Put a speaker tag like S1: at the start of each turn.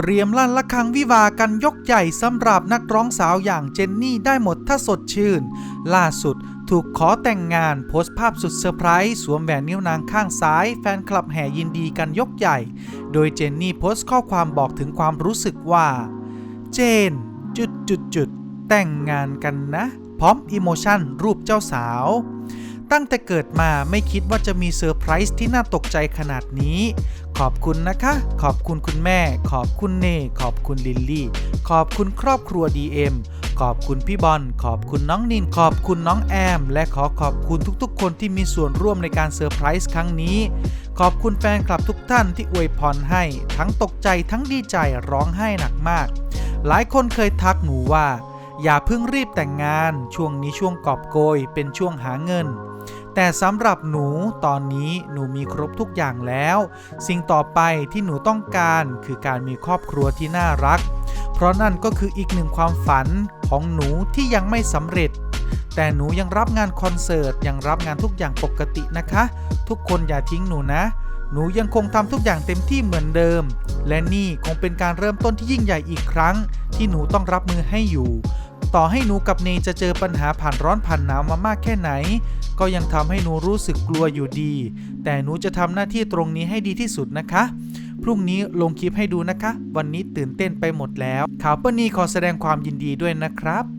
S1: เตรียมลั่นละคังวิวากันยกใหญ่สำหรับนักร้องสาวอย่างเจนนี่ได้หมดถ้าสดชื่น ล่าสุดถูกขอแต่งงานโพสต์ภาพสุดเซอร์ไพรส์สวมแหวนนิ้วนางข้างซ้าย แฟนคลับแห่ยินดีกันยกใหญ่ โดยเจนนี่โพสต์ข้อความบอกถึงความรู้สึกว่า เจน จุดจุดจุดแต่งงานกันนะ พร้อมอิโมชันรูปเจ้าสาว ตั้งแต่เกิดมาไม่คิดว่าจะมีเซอร์ไพรส์ที่น่าตกใจขนาดนี้ ขอบคุณนะคะ ขอบคุณคุณแม่ ขอบคุณเน่ ขอบคุณลิลลี่ ขอบคุณครอบครัว DM ขอบคุณพี่บอล ขอบคุณน้องนิน ขอบคุณน้องแอม และขอขอบคุณทุกๆ คนที่มีส่วนร่วมในการเซอร์ไพรส์ครั้งนี้ ขอบคุณแฟนคลับทุกท่านที่อวยพรให้ ทั้งตกใจทั้งดีใจร้องไห้หนักมาก หลายคนเคยทักหนูว่า อย่าเพิ่งรีบแต่งงาน ช่วงนี้ช่วงกอบโกย เป็นช่วงหาเงิน แต่สำหรับหนูตอนนี้หนูมีครบทุกอย่างแล้ว สิ่งต่อไปที่หนูต้องการคือการมีครอบครัวที่น่ารัก เพราะนั่นก็คืออีกหนึ่งความฝันของหนูที่ยังไม่สำเร็จ แต่หนูยังรับงานคอนเสิร์ตยังรับงานทุกอย่างปกตินะคะ ทุกคนอย่าทิ้งหนูนะหนูยังคงทำทุกอย่างเต็มที่เหมือนเดิม และนี่คงเป็นการเริ่มต้นที่ยิ่งใหญ่อีกครั้ง ที่หนูต้องรับมือให้อยู่ ต่อให้หนูกับเนจะเจอปัญหาผ่านร้อนผ่านหนาวมามากแค่ไหน ก็ยังทำให้หนูรู้สึกกลัวอยู่ดี แต่หนูจะทำหน้าที่ตรงนี้ให้ดีที่สุดนะคะ พรุ่งนี้ลงคลิปให้ดูนะคะ วันนี้ตื่นเต้นไปหมดแล้วข่าวเปิ้ลนี่ขอแสดงความยินดีด้วยนะครับ